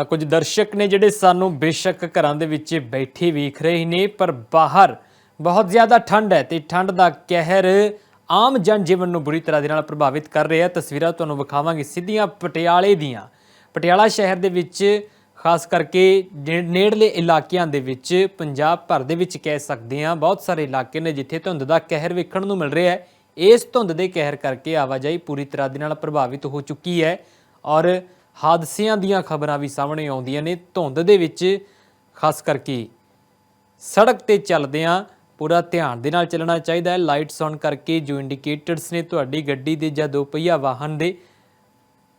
ਤਾਂ ਕੁਝ ਦਰਸ਼ਕ ਨੇ ਜਿਹੜੇ ਸਾਨੂੰ ਬੇਸ਼ੱਕ ਘਰਾਂ ਦੇ ਵਿੱਚ ਬੈਠੇ ਵੇਖ ਰਹੇ ਨੇ, ਪਰ ਬਾਹਰ ਬਹੁਤ ਜ਼ਿਆਦਾ ਠੰਡ ਹੈ ਤੇ ਠੰਡ ਦਾ ਕਹਿਰ ਆਮ ਜਨ ਜੀਵਨ ਨੂੰ ਬੁਰੀ ਤਰ੍ਹਾਂ ਦੇ ਨਾਲ ਪ੍ਰਭਾਵਿਤ ਕਰ ਰਿਹਾ ਹੈ। ਤਸਵੀਰਾਂ ਤੁਹਾਨੂੰ ਵਿਖਾਵਾਂਗੇ ਸਿੱਧੀਆਂ ਪਟਿਆਲੇ ਦੀਆਂ। ਪਟਿਆਲਾ ਸ਼ਹਿਰ ਦੇ ਵਿੱਚ, ਖਾਸ ਕਰਕੇ ਨੇੜਲੇ ਇਲਾਕਿਆਂ ਦੇ ਵਿੱਚ, ਪੰਜਾਬ ਭਰ ਦੇ ਵਿੱਚ ਕਹਿ ਸਕਦੇ ਹਾਂ, ਬਹੁਤ ਸਾਰੇ ਇਲਾਕੇ ਨੇ ਜਿੱਥੇ ਧੁੰਦ ਦਾ ਕਹਿਰ ਵੇਖਣ ਨੂੰ ਮਿਲ ਰਿਹਾ ਹੈ। ਇਸ ਧੁੰਦ ਦੇ ਕਹਿਰ ਕਰਕੇ ਆਵਾਜਾਈ ਪੂਰੀ ਤਰ੍ਹਾਂ ਦੇ ਨਾਲ ਪ੍ਰਭਾਵਿਤ ਹੋ ਚੁੱਕੀ ਹੈ ਔਰ ਹਾਦਸਿਆਂ ਦੀਆਂ ਖਬਰਾਂ ਵੀ ਸਾਹਮਣੇ ਆਉਂਦੀਆਂ ਨੇ। ਧੁੰਦ ਦੇ ਵਿੱਚ ਖਾਸ ਕਰਕੇ ਸੜਕ ਤੇ ਚੱਲਦਿਆਂ ਪੂਰਾ ਧਿਆਨ ਦੇ ਨਾਲ ਚੱਲਣਾ ਚਾਹੀਦਾ ਹੈ। ਲਾਈਟਸ ਔਨ ਕਰਕੇ ਜੋ ਇੰਡੀਕੇਟਰਸ ਨੇ ਤੁਹਾਡੀ ਗੱਡੀ ਦੇ ਜਾਂ ਦੋ ਪਹੀਆ ਵਾਹਨ ਦੇ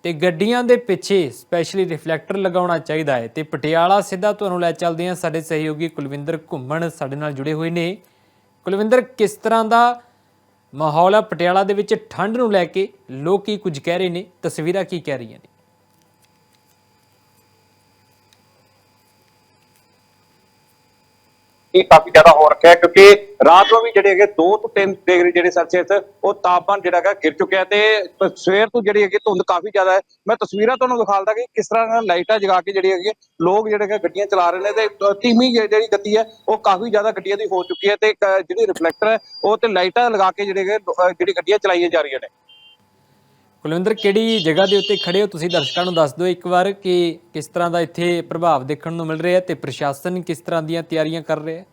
ਤੇ ਗੱਡੀਆਂ ਦੇ ਪਿੱਛੇ ਸਪੈਸ਼ਲੀ ਰਿਫਲੈਕਟਰ ਲਗਾਉਣਾ ਚਾਹੀਦਾ ਹੈ ਤੇ ਪਟਿਆਲਾ ਸਿੱਧਾ ਤੁਹਾਨੂੰ ਲੈ ਚੱਲਦੇ ਹਾਂ। ਸਾਡੇ ਸਹਿਯੋਗੀ ਕੁਲਵਿੰਦਰ ਘੁੰਮਣ ਸਾਡੇ ਨਾਲ ਜੁੜੇ ਹੋਏ ਨੇ। ਕੁਲਵਿੰਦਰ, ਕਿਸ ਤਰ੍ਹਾਂ ਦਾ ਮਾਹੌਲ ਹੈ ਪਟਿਆਲਾ ਦੇ ਵਿੱਚ ਠੰਡ ਨੂੰ ਲੈ ਕੇ ਲੋਕ ਕੀ ਕੁਝ ਕਹਿ ਰਹੇ ਨੇ। ਤਸਵੀਰਾਂ ਕੀ ਕਹਿ ਰਹੀਆਂ ਨੇ? ਇਹ ਕਾਫੀ ਜ਼ਿਆਦਾ ਹੋ ਰੱਖਿਆ ਕਿਉਂਕਿ ਰਾਤ ਨੂੰ ਵੀ ਜਿਹੜੇ ਹੈਗੇ 2 ਤੋਂ 3 ਡਿਗਰੀ ਜਿਹੜੇ ਸੈਲਸੀਅਸ ਉਹ ਤਾਪਮਾਨ ਜਿਹੜਾ ਹੈਗਾ ਗਿਰ ਚੁੱਕਿਆ ਤੇ ਸਵੇਰ ਤੋਂ ਜਿਹੜੀ ਹੈਗੀ ਧੁੰਦ ਕਾਫੀ ਜ਼ਿਆਦਾ ਹੈ। ਮੈਂ ਤਸਵੀਰਾਂ ਤੁਹਾਨੂੰ ਦਿਖਾਲਦਾ ਕਿ ਕਿਸ ਤਰ੍ਹਾਂ ਨਾਲ ਲਾਈਟਾਂ ਜਗਾ ਕੇ ਜਿਹੜੀ ਹੈਗੀ ਲੋਕ ਜਿਹੜੇ ਹੈਗੇ ਗੱਡੀਆਂ ਚਲਾ ਰਹੇ ਨੇ ਤੇ ਧੀਮੀ ਜਿਹੜੀ ਗਤੀ ਹੈ, ਉਹ ਕਾਫੀ ਜ਼ਿਆਦਾ ਗੱਡੀਆਂ ਦੀ ਹੋ ਚੁੱਕੀ ਹੈ ਤੇ ਜਿਹੜੀ ਰਿਫਲੈਕਟਰ ਹੈ, ਉਹ ਤੇ ਲਾਈਟਾਂ ਲਗਾ ਕੇ ਜਿਹੜੇ ਜਿਹੜੀ ਗੱਡੀਆਂ ਚਲਾਈਆਂ ਜਾ ਰਹੀਆਂ ਨੇ। ਕੁਲਵਿੰਦਰ, ਕਿਹੜੀ ਜਗ੍ਹਾ ਦੇ ਉੱਤੇ ਖੜੇ ਹੋ? ਤੁਸੀਂ ਦਰਸ਼ਕਾਂ ਨੂੰ ਦੱਸ ਦਿਓ ਇੱਕ ਵਾਰ ਕਿ ਕਿਸ ਤਰ੍ਹਾਂ ਦਾ ਇੱਥੇ ਪ੍ਰਭਾਵ ਦੇਖਣ ਨੂੰ ਮਿਲ ਰਿਹਾ ਹੈ ਤੇ ਪ੍ਰਸ਼ਾਸਨ ਕਿਸ ਤਰ੍ਹਾਂ ਦੀਆਂ ਤਿਆਰੀਆਂ ਕਰ ਰਿਹਾ ਹੈ?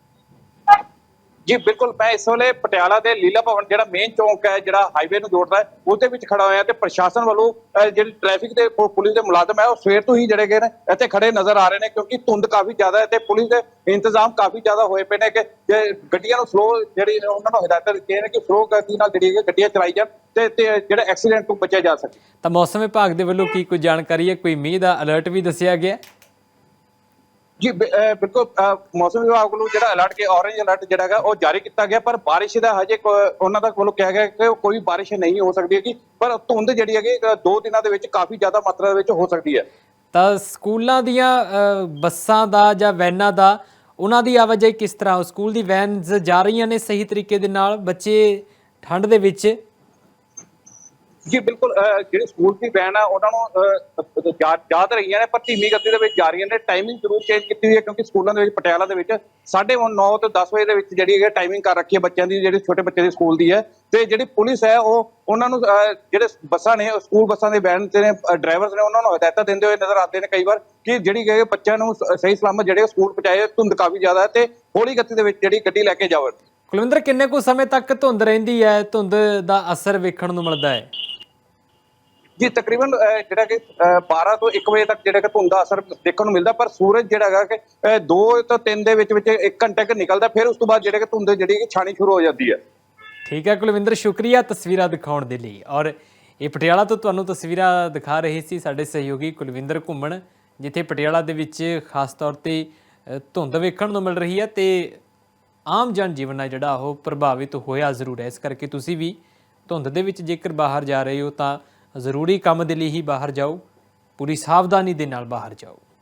ਜੀ, ਬਿਲਕੁਲ, ਮੈਂ ਇਸ ਵੇਲੇ ਪਟਿਆਲਾ ਦੇ ਲੀਲਾ ਭਵਨ, ਜਿਹੜਾ ਮੇਨ ਚੌਂਕ ਹੈ, ਜਿਹੜਾ ਹਾਈਵੇ ਨੂੰ ਜੋੜਦਾ ਹੈ, ਉਹਦੇ ਵਿੱਚ ਖੜਾ ਹੋਇਆ ਤੇ ਪ੍ਰਸ਼ਾਸਨ ਵੱਲੋਂ ਜਿਹੜੀ ਟ੍ਰੈਫਿਕ ਦੇ ਪੁਲਿਸ ਦੇ ਮੁਲਾਜ਼ਮ ਹੈ, ਉਹ ਸਵੇਰ ਤੋਂ ਹੀ ਜਿਹੜੇ ਗਏ ਨੇ, ਇੱਥੇ ਖੜੇ ਨਜ਼ਰ ਆ ਰਹੇ ਨੇ, ਕਿਉਂਕਿ ਧੁੰਦ ਕਾਫੀ ਜ਼ਿਆਦਾ ਹੈ ਤੇ ਪੁਲਿਸ ਦੇ ਇੰਤਜ਼ਾਮ ਕਾਫੀ ਜ਼ਿਆਦਾ ਹੋਏ ਪਏ ਨੇ ਕਿ ਜੇ ਗੱਡੀਆਂ ਨੂੰ ਸਲੋ ਜਿਹੜੀ ਉਹਨਾਂ ਨੂੰ ਹਦਾਇਤਾਂ ਦਿੱਤੀਆਂ ਨੇ ਕਿ ਸਲੋ ਗਤੀ ਨਾਲ ਜਿਹੜੀ ਗੱਡੀਆਂ ਚਲਾਈ ਜਾਣ ਤੇ ਤੇ ਜਿਹੜੇ ਐਕਸੀਡੈਂਟ ਤੋਂ ਬਚਿਆ ਜਾ ਸਕੇ। ਤਾਂ ਮੌਸਮ ਵਿਭਾਗ ਦੇ ਵੱਲੋਂ ਕੀ ਕੋਈ ਜਾਣਕਾਰੀ ਹੈ? ਕੋਈ ਮੀਂਹ ਦਾ ਅਲਰਟ ਵੀ ਦੱਸਿਆ ਗਿਆ ਜੀ, ਬਿ- ਬਿਲਕੁਲ ਮੌਸਮ ਵਿਭਾਗ ਵੱਲੋਂ ਜਿਹੜਾ ਅਲਰਟ ਕੇ ਔਰੇਂਜ ਅਲਰਟ ਜਿਹੜਾ ਹੈਗਾ, ਉਹ ਜਾਰੀ ਕੀਤਾ ਗਿਆ, ਪਰ ਬਾਰਿਸ਼ ਦਾ ਹਜੇ ਉਹਨਾਂ ਦਾ ਵੱਲੋਂ ਕਿਹਾ ਗਿਆ ਕਿ ਕੋਈ ਬਾਰਿਸ਼ ਨਹੀਂ ਹੋ ਸਕਦੀ ਹੈਗੀ, ਪਰ ਧੁੰਦ ਜਿਹੜੀ ਹੈਗੀ ਦੋ ਦਿਨਾਂ ਦੇ ਵਿੱਚ ਕਾਫੀ ਜ਼ਿਆਦਾ ਮਾਤਰਾ ਦੇ ਵਿੱਚ ਹੋ ਸਕਦੀ ਹੈ। ਤਾਂ ਸਕੂਲਾਂ ਦੀਆਂ ਬੱਸਾਂ ਦਾ ਜਾਂ ਵੈਨਾਂ ਦਾ, ਉਹਨਾਂ ਦੀ ਆਵਾਜਾਈ ਕਿਸ ਤਰ੍ਹਾਂ? ਸਕੂਲ ਦੀ ਵੈਨਸ ਜਾ ਰਹੀਆਂ ਨੇ ਸਹੀ ਤਰੀਕੇ ਦੇ ਨਾਲ, ਬੱਚੇ ਠੰਡ ਦੇ ਵਿੱਚ ਜੀ, ਬਿਲਕੁਲ ਅਹ ਜਿਹੜੇ ਸਕੂਲ ਦੀ ਵੈਨ ਆ, ਉਹਨਾਂ ਨੂੰ ਯਾਦ ਰਹੀਆਂ ਨੇ, ਪਰ ਧੀਮੀ ਗਤੀ ਦੇ ਵਿੱਚ ਜਾ ਰਹੀਆਂ ਨੇ। ਟਾਈਮਿੰਗ ਜ਼ਰੂਰ ਚੇਂਜ ਕੀਤੀ ਹੋਈ ਹੈ, ਕਿਉਂਕਿ ਸਕੂਲਾਂ ਦੇ ਵਿੱਚ, ਪਟਿਆਲਾ ਦੇ ਵਿੱਚ 9:30 ਤੋਂ 10 ਵਜੇ ਦੇ ਵਿੱਚ ਜਿਹੜੀ ਹੈ ਟਾਈਮਿੰਗ ਕਰ ਰੱਖੀ ਹੈ ਬੱਚਿਆਂ ਦੀ, ਜਿਹੜੇ ਛੋਟੇ ਬੱਚੇ ਦੀ ਸਕੂਲ ਦੀ ਹੈ। ਤੇ ਜਿਹੜੀ ਪੁਲਿਸ ਹੈ, ਉਹ, ਉਹਨਾਂ ਨੂੰ ਜਿਹੜੇ ਬੱਸਾਂ ਨੇ ਸਕੂਲ ਬੱਸਾਂ ਦੇ ਵੈਨ ਤੇ ਨੇ ਡਰਾਈਵਰਸ ਨੇ, ਉਹਨਾਂ ਨੂੰ ਹਦਾਇਤਾਂ ਦਿੰਦੇ ਹੋਏ ਨਜ਼ਰ ਆਉਂਦੇ ਨੇ ਕਈ ਵਾਰ ਕਿ ਜਿਹੜੀ ਕਿ ਬੱਚਿਆਂ ਨੂੰ ਸਹੀ ਸਲਾਮਤ ਜਿਹੜੇ ਸਕੂਲ ਪਹੁੰਚਾਏ, ਧੁੰਦ ਕਾਫੀ ਜ਼ਿਆਦਾ ਹੈ ਤੇ ਹੌਲੀ ਗਤੀ ਦੇ ਵਿੱਚ ਜਿਹੜੀ ਗੱਡੀ ਲੈ ਕੇ ਜਾਵਣ ਕੁਲਵਿੰਦਰ, ਕਿੰਨੇ ਕੁ ਸਮੇਂ ਤੱਕ ਧੁੰਦ ਰਹਿੰਦੀ ਹੈ? ਧੁੰਦ ਦਾ ਅਸਰ ਵੇਖਣ ਨੂੰ ਮਿਲਦਾ ਹੈ? ਜੀ ਤਕਰੀਬਨ ਅਹ, ਜਿਹੜਾ ਕਿ 12 ਤੋਂ 1 ਵਜੇ ਤੱਕ ਜਿਹੜਾ ਕਿ ਧੁੰਦ ਦਾ ਅਸਰ ਦੇਖਣ ਨੂੰ ਮਿਲਦਾ ਪਰ ਸੂਰਜ ਜਿਹੜਾ ਹੈਗਾ ਕਿ 2 ਤੋਂ 3 ਦੇ ਵਿੱਚ ਵਿੱਚ 1 ਘੰਟੇ ਕ ਨਿਕਲਦਾ ਫਿਰ ਉਸ ਤੋਂ ਬਾਅਦ ਜਿਹੜੇ ਕਿ ਧੁੰਦ ਜਿਹੜੀ ਛਾਣੀ ਸ਼ੁਰੂ ਹੋ ਜਾਂਦੀ ਹੈ। ਠੀਕ ਹੈ ਕੁਲਵਿੰਦਰ ਸ਼ੁਕਰੀਆ ਤਸਵੀਰਾਂ ਦਿਖਾਉਣ ਦੇ ਲਈ। ਔਰ ਇਹ ਪਟਿਆਲਾ ਤੋਂ ਤੁਹਾਨੂੰ ਤਸਵੀਰਾਂ ਦਿਖਾ ਰਹੇ ਸੀ ਸਾਡੇ ਸਹਿਯੋਗੀ ਕੁਲਵਿੰਦਰ ਘੁੰਮਣ ਜਿੱਥੇ ਪਟਿਆਲਾ ਦੇ ਵਿੱਚ ਖਾਸ ਤੌਰ ਤੇ ਧੁੰਦ ਵੇਖਣ ਨੂੰ ਮਿਲ ਰਹੀ ਹੈ ਤੇ ਆਮ ਜਨ ਜੀਵਨ ਹੈ ਜਿਹੜਾ ਉਹ ਪ੍ਰਭਾਵਿਤ ਹੋਇਆ ਜ਼ਰੂਰ ਹੈ। ਇਸ ਕਰਕੇ ਤੁਸੀਂ ਵੀ ਧੁੰਦ ਦੇ ਵਿੱਚ ਜੇਕਰ ਬਾਹਰ ਜਾ ਰਹੇ ਹੋ ਤਾਂ ਜ਼ਰੂਰੀ ਕੰਮ ਦੇ ਲਈ ਹੀ ਬਾਹਰ ਜਾਓ ਪੂਰੀ ਸਾਵਧਾਨੀ ਦੇ ਨਾਲ ਬਾਹਰ ਜਾਓ।